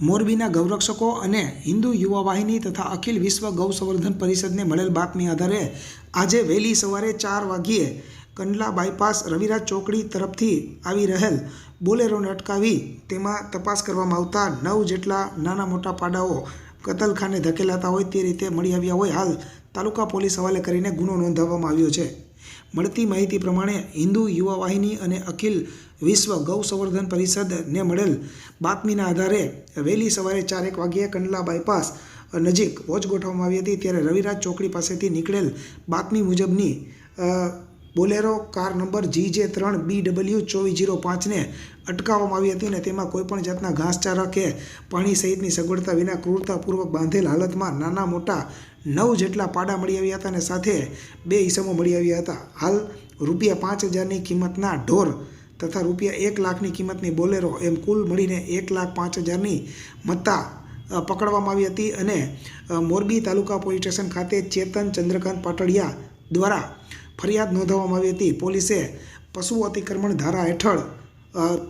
મોરબીના ગૌરક્ષકો અને હિન્દુ યુવા વાહિની તથા અખિલ વિશ્વ ગૌ સંવર્ધન પરિષદને મળેલ બાતમી આધારે આજે વહેલી સવારે ચાર વાગ્યે કંડલા બાયપાસ રવિરાજ ચોકડી તરફથી આવી રહેલ બોલેરોને અટકાવી તેમાં તપાસ કરવામાં આવતા નવ જેટલા નાના મોટા પાડાઓ કતલખાને ધકેલાતા હોય તે રીતે મળી આવ્યા હોય હાલ તાલુકા પોલીસ હવાલે કરીને ગુનો નોંધાવવામાં આવ્યો છે. મળતી માહિતી પ્રમાણે હિન્દુ યુવા વાહિની અને અખિલ વિશ્વ ગૌ સંવર્ધન પરિષદને મળેલ બાતમીના આધારે વહેલી સવારે ચારેક વાગ્યે કંડલા બાયપાસ નજીક વોચ ગોઠવવામાં આવી હતી. ત્યારે રવિરાજ ચોકડી પાસેથી નીકળેલ બાતમી મુજબની બોલેરો કાર નંબર જી જે ત્રણ બી ડબલ્યુ ચોવીસ જીરો પાંચને અટકાવવામાં આવી હતી અને તેમાં કોઈપણ જાતના ઘાસચારા કે પાણી સહિતની સગવડતા વિના ક્રૂરતાપૂર્વક બાંધેલ હાલતમાં નાના મોટા નવ જેટલા પાડા મળી આવ્યા હતા અને સાથે બે ઈસમો મળી આવ્યા હતા. હાલ રૂપિયા પાંચ હજારની કિંમતના ઢોર તથા રૂપિયા એક લાખની કિંમતની બોલેરો એમ કુલ મળીને એક લાખ પાંચ હજારની મત્તા પકડવામાં આવી હતી અને મોરબી તાલુકા પોલીસ સ્ટેશન ખાતે ચેતન ચંદ્રકાંત પાટડિયા દ્વારા ફરિયાદ નોંધાવવામાં આવી હતી. પોલીસે પશુ અતિક્રમણ ધારા હેઠળ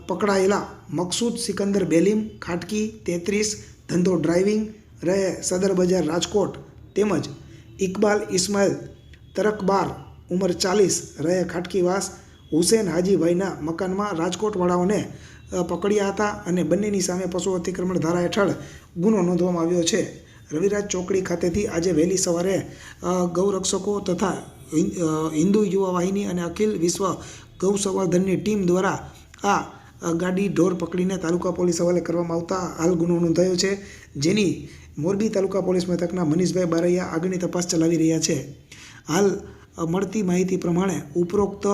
પકડાયેલા મકસૂદ સિકંદર બેલીમ, ખાટકી, તેત્રીસ, ધંધો ડ્રાઇવિંગ રહે સદર બજાર રાજકોટ તેમજ ઇકબાલ ઇસ્માઇલ તરકબાર ઉંમર ચાલીસ રહે ખાટકીવાસ હુસેન હાજીભાઈના મકાનમાં રાજકોટવાળાઓને પકડ્યા હતા અને બંનેની સામે પશુ અતિક્રમણ ધારા હેઠળ ગુનો નોંધવામાં આવ્યો છે. રવિરાજ ચોકડી ખાતેથી આજે વહેલી સવારે ગૌરક્ષકો તથા હિન્દુ યુવા વાહિની અને અખિલ વિશ્વ ગૌ સંવર્ધનની ટીમ દ્વારા આ ગાડી ઢોર પકડીને તાલુકા પોલીસ હવાલે કરવામાં આવતા હાલ ગુનો નોંધાયો છે, જેની મોરબી તાલુકા પોલીસ મથકના મનીષભાઈ બારૈયા આગળની તપાસ ચલાવી રહ્યા છે. હાલ મળતી માહિતી પ્રમાણે ઉપરોક્ત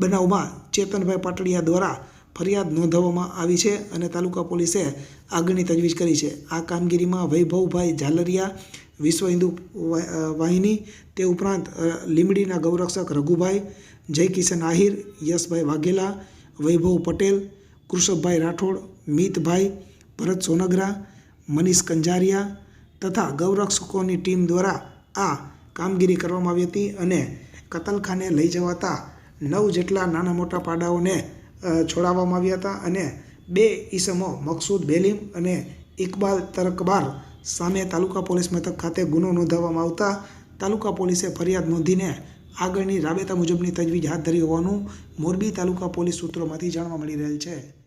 બનાવમાં ચેતનભાઈ પાટડિયા દ્વારા ફરિયાદ નોંધાવવામાં આવી છે અને તાલુકા પોલીસે આગળની તજવીજ કરી છે. આ કામગીરીમાં વૈભવભાઈ ઝાલરિયા, વિશ્વ હિન્દુ વાહિની, તે ઉપરાંત લીમડીના ગૌરક્ષક રઘુભાઈ જય કિશન આહિર, યશભાઈ વાઘેલા, વૈભવ પટેલ કૃષભભાઈ રાઠોડ, મિતભાઈ, ભરત સોનગરા, મનીષ કંજારિયા તથા ગૌરક્ષકોની ટીમ દ્વારા આ કામગીરી કરવામાં આવી હતી અને કતલખાને લઈ જવાતા નવ જેટલા નાના મોટા પાડાઓને છોડાવવામાં આવ્યા હતા અને બે ઈસમો મકસૂદ બેલીમ અને ઇકબાલ તરકબાર સામે તાલુકા પોલીસ મથક ખાતે ગુનો નોંધાવવામાં આવતા તાલુકા પોલીસે ફરિયાદ નોંધીને આગળની રાબેતા મુજબની તજવીજ હાથ ધરી હોવાનું મોરબી તાલુકા પોલીસ સૂત્રોમાંથી જાણવા મળી રહેલ છે.